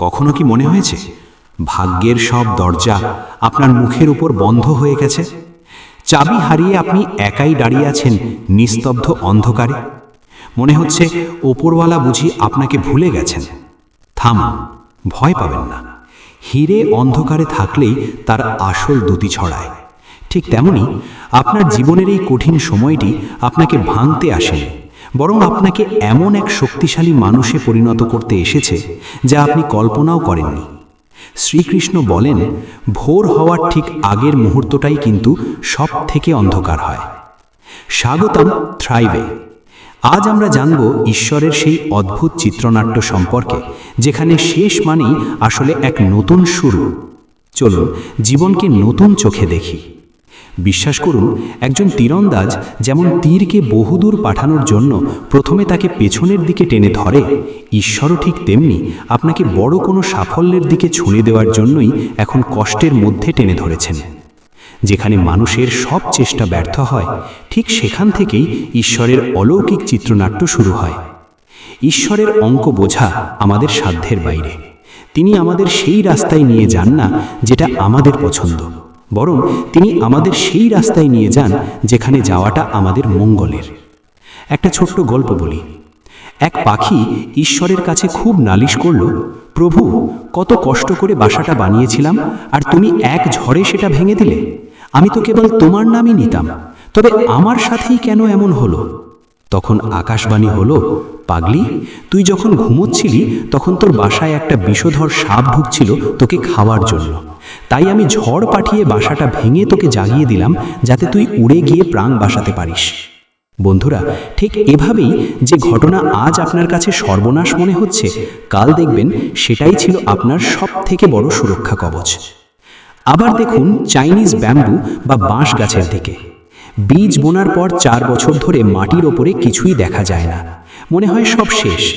কখনো কি মনে হয়েছে? ভাগ্যের সব দরজা আপনার মুখের উপর বন্ধ হয়ে গেছে? চাবি হারিয়ে আপনি একাই দাঁড়িয়ে আছেন নিস্তব্ধ অন্ধকারে। মনে হচ্ছে ওপরওয়ালা বুঝি আপনাকে ভুলে গেছেন। থামুন ভয় পাবেন না। হিরে অন্ধকারে থাকলেই তার আসল দুতি ছড়ায়। ঠিক তেমনি আপনার জীবনের এই কঠিন সময়টি আপনাকে ভাঙতে আসেনি। বরং আপনাকে এমন এক শক্তিশালী মানুষে পরিণত করতে এসেছে যা আপনি কল্পনাও করেননি। শ্রীকৃষ্ণ বলেন, ভোর হওয়ার ঠিক আগের মুহূর্তটাই কিন্তু সব থেকে অন্ধকার হয়। স্বাগতম থ্রাইভে আজ আমরা জানব ঈশ্বরের সেই অদ্ভুত চিত্রনাট্য সম্পর্কে, যেখানে শেষ মানেই আসলে এক নতুন শুরু। চলুন, জীবনকে নতুন চোখে দেখি। বিশ্বাস করুন, একজন তীরন্দাজ যেমন তীরকে বহুদূর পাঠানোর জন্য প্রথমে তাকে পেছনের দিকে টেনে ধরে, ঈশ্বরও ঠিক তেমনি আপনাকে বড় কোনো সাফল্যের দিকে ছুঁড়ে দেওয়ার জন্যই এখন কষ্টের মধ্যে টেনে ধরেছেন। যেখানে মানুষের সব চেষ্টা ব্যর্থ হয়, ঠিক সেখান থেকেই ঈশ্বরের অলৌকিক চিত্রনাট্য শুরু হয়। ঈশ্বরের অঙ্ক বোঝা আমাদের সাধ্যের বাইরে। তিনি আমাদের সেই রাস্তায় নিয়ে যান না যেটা আমাদের পছন্দ। বরং তিনি আমাদের সেই রাস্তায় নিয়ে যান যেখানে যাওয়াটা আমাদের মঙ্গলের। একটা ছোট্ট গল্প বলি। এক পাখি ঈশ্বরের কাছে খুব নালিশ করল, প্রভু, কত কষ্ট করে বাসাটা বানিয়েছিলাম আর তুমি এক ঝড়ে সেটা ভেঙে দিলে। আমি তো কেবল তোমার নামই নিতাম, তবে আমার সাথেই কেন এমন হলো? তখন আকাশবাণী হলো, পাগলি, তুই যখন ঘুমোচ্ছিলি তখন তোর বাসায় একটা বিষধর সাপ ঢুকছিল তোকে খাওয়ার জন্য। তাই আমি ঝড় পাঠিয়ে বাসাটা ভেঙে তোকে জাগিয়ে দিলাম যাতে তুই উড়ে গিয়ে প্রাণ বাসাতে পারিস। বন্ধুরা, ঠিক এভাবেই যে ঘটনা আজ আপনার কাছে সর্বনাশ মনে হচ্ছে, কাল দেখবেন সেটাই ছিল আপনার সব থেকে বড় সুরক্ষা কবচ। আবার দেখুন চাইনিজ ব্যাম্বু বা বাঁশ গাছের দিকে। বীজ বোনার পর চার বছর ধরে মাটির ওপরে কিছুই দেখা যায় না। মনে হয় সব শেষ।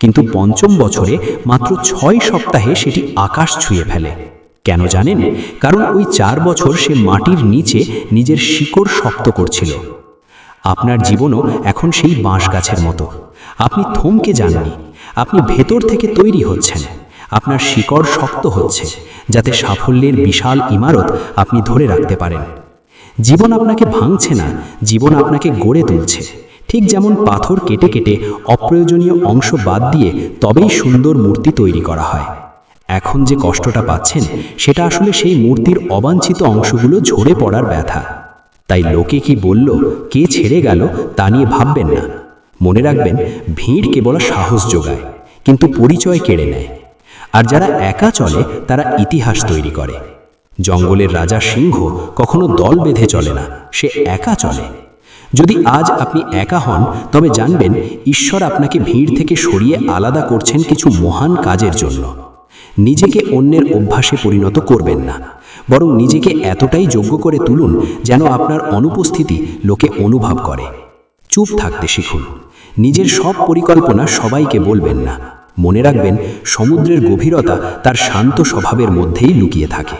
কিন্তু পঞ্চম বছরে মাত্র ছয় সপ্তাহে সেটি আকাশ ছুঁয়ে ফেলে। কেন জানেন? কারণ ওই চার বছর সে মাটির নিচে নিজের শিকড় শক্ত করছিল। আপনার জীবনও এখন সেই বাঁশ গাছের মতো। আপনি থমকে যাননি। আপনি ভেতর থেকে তৈরি হচ্ছেন। আপনার শিকড় শক্ত হচ্ছে, যাতে সাফল্যের বিশাল ইমারত আপনি ধরে রাখতে পারেন। জীবন আপনাকে ভাঙছে না, জীবন আপনাকে গড়ে তুলছে। ঠিক যেমন পাথর কেটে কেটে অপ্রয়োজনীয় অংশ বাদ দিয়ে তবেই সুন্দর মূর্তি তৈরি করা হয়। এখন যে কষ্টটা পাচ্ছেন, সেটা আসলে সেই মূর্তির অবাঞ্ছিত অংশগুলো ঝরে পড়ার ব্যথা। তাই লোকে কি বলল, কে ছেড়ে গেল তা নিয়ে ভাববেন না। মনে রাখবেন, ভিড় কেবল সাহস যোগায়, কিন্তু পরিচয় কেড়ে নেয়। আর যারা একা চলে, তারা ইতিহাস তৈরি করে। জঙ্গলের রাজা সিংহ কখনো দল বেঁধে চলে না, সে একা চলে। যদি আজ আপনি একা হন, তবে জানবেন, ঈশ্বর আপনাকে ভিড় থেকে সরিয়ে আলাদা করছেন কিছু মহান কাজের জন্য। নিজেকে অন্যের অভ্যাসে পরিণত করবেন না। বরং নিজেকে এতটাই যোগ্য করে তুলুন যেন আপনার অনুপস্থিতি লোকে অনুভব করে। চুপ থাকতে শিখুন। নিজের সব পরিকল্পনা সবাইকে বলবেন না। মনে রাখবেন, সমুদ্রের গভীরতা তার শান্ত স্বভাবের মধ্যেই লুকিয়ে থাকে।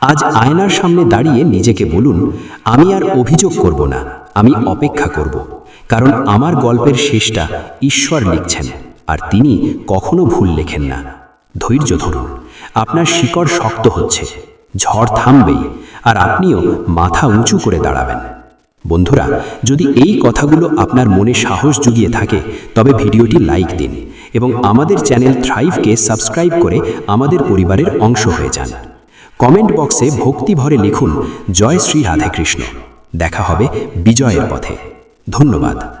আজ আয়নার সামনে দাঁড়িয়ে নিজেকে বলুন, আমি আর অভিযোগ করব না, আমি অপেক্ষা করব। কারণ আমার গল্পের শেষটা ঈশ্বর লিখছেন, আর তিনি কখনো ভুল লেখেন না। ধৈর্য ধরুন। আপনার শিকড় শক্ত হচ্ছে, ঝড় থামবেই, আর আপনিও মাথা উঁচু করে দাঁড়াবেন। বন্ধুরা, যদি এই কথাগুলো আপনার মনে সাহস জুগিয়ে থাকে, তবে ভিডিওটি লাইক দিন এবং আমাদের চ্যানেল থ্রাইভকে সাবস্ক্রাইব করে আমাদের পরিবারের অংশ হয়ে যান। কমেন্ট বক্সে ভক্তি ভরে লিখুন, জয় শ্রী রাধেকৃষ্ণ। দেখা হবে বিজয়ের পথে। ধন্যবাদ।